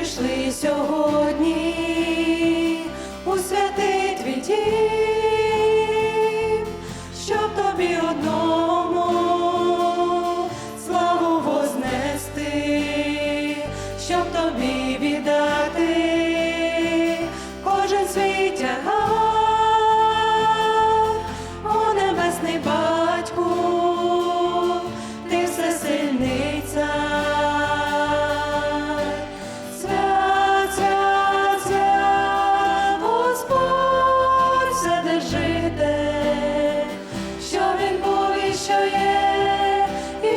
прийшли сьогодні у святий твій дім, щоб тобі одному славу вознести, щоб тобі віддати кожен свій тягар, у небесний Бог.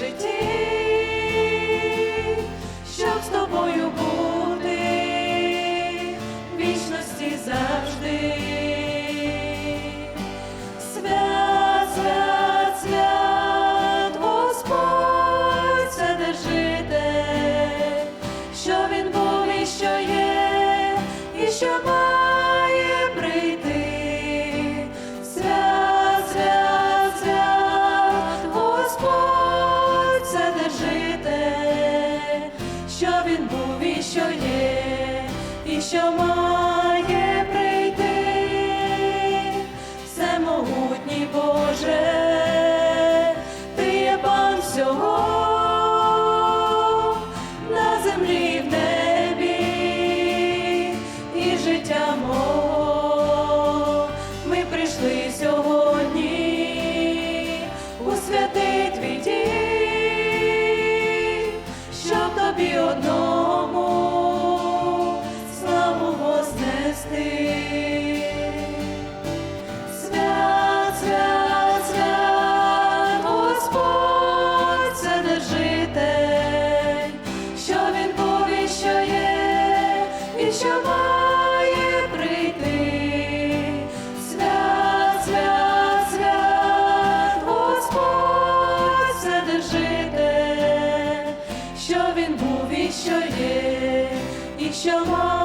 житті. що має прийти, всемогутній Бог. Shalom.